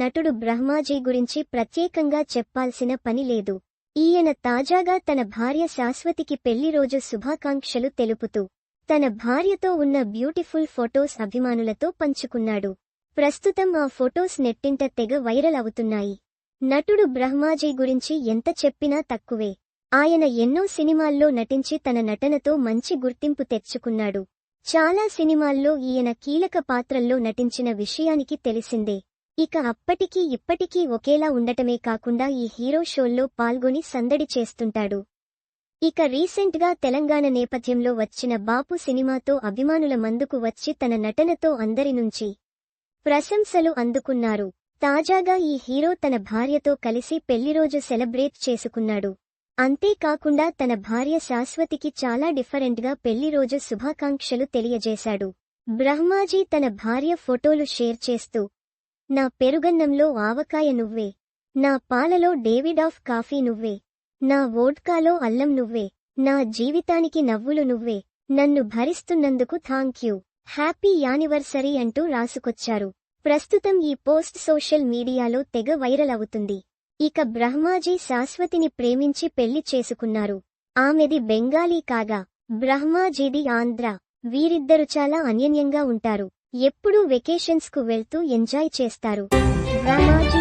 నటుడు బ్రహ్మాజీ గురించి ప్రత్యేకంగా చెప్పాల్సిన పని లేదు. ఈయన తాజాగా తన భార్య శాశ్వతికి పెళ్ళి రోజు శుభాకాంక్షలు తెలుపుతూ తన భార్యతో ఉన్న బ్యూటిఫుల్ ఫొటోస్ అభిమానులతో పంచుకున్నాడు. ప్రస్తుతం ఆ ఫొటోస్ నెట్టింట తెగ వైరల్ అవుతున్నాయి. నటుడు బ్రహ్మాజీ గురించి ఎంత చెప్పినా తక్కువే. ఆయన ఎన్నో సినిమాల్లో నటించి తన నటనతో మంచి గుర్తింపు తెచ్చుకున్నాడు. చాలా సినిమాల్లో ఈయన కీలక పాత్రల్లో నటించిన విషయానికి తెలిసిందే. ఇక అప్పటికీ ఇప్పటికీ ఒకేలా ఉండటమే కాకుండా ఈ హీరో షోల్లో పాల్గొని సందడి చేస్తుంటాడు. ఇక రీసెంట్గా తెలంగాణ నేపథ్యంలో వచ్చిన బాపు సినిమాతో అభిమానుల మందుకు వచ్చి తన నటనతో అందరి నుంచి ప్రశంసలు అందుకున్నారు. తాజాగా ఈ హీరో తన భార్యతో కలిసి పెళ్ళిరోజు సెలబ్రేట్ చేసుకున్నాడు. అంతేకాకుండా తన భార్య శాశ్వతికి చాలా డిఫరెంట్గా పెళ్ళిరోజు శుభాకాంక్షలు తెలియజేశాడు. బ్రహ్మాజీ తన భార్య ఫోటోలు షేర్ చేస్తూ నా పెరుగన్నంలో ఆవకాయ నువ్వే. నా పాలలో డేవిడ్ ఆఫ్ కాఫీ నువ్వే. నా వోడ్కాలో అల్లం నువ్వే. నా జీవితానికి నవ్వులు నువ్వే. నన్ను భరిస్తున్నందుకు థాంక్యూ హ్యాపీ యానివర్సరీ అంటూ రాసుకొచ్చారు. ప్రస్తుతం ఈ పోస్ట్ సోషల్ మీడియాలో తెగ వైరల్ అవుతుంది. ఇక బ్రహ్మాజీ శాశ్వతిని ప్రేమించి పెళ్ళి చేసుకున్నారు. ఆమెది బెంగాలీ కాగా బ్రహ్మాజీది ఆంధ్ర. వీరిద్దరు చాలా అన్యన్యంగా ఉంటారు. ఎప్పుడూ వెకేషన్స్కు వెళ్తూ ఎంజాయ్ చేస్తారు. రామాజీ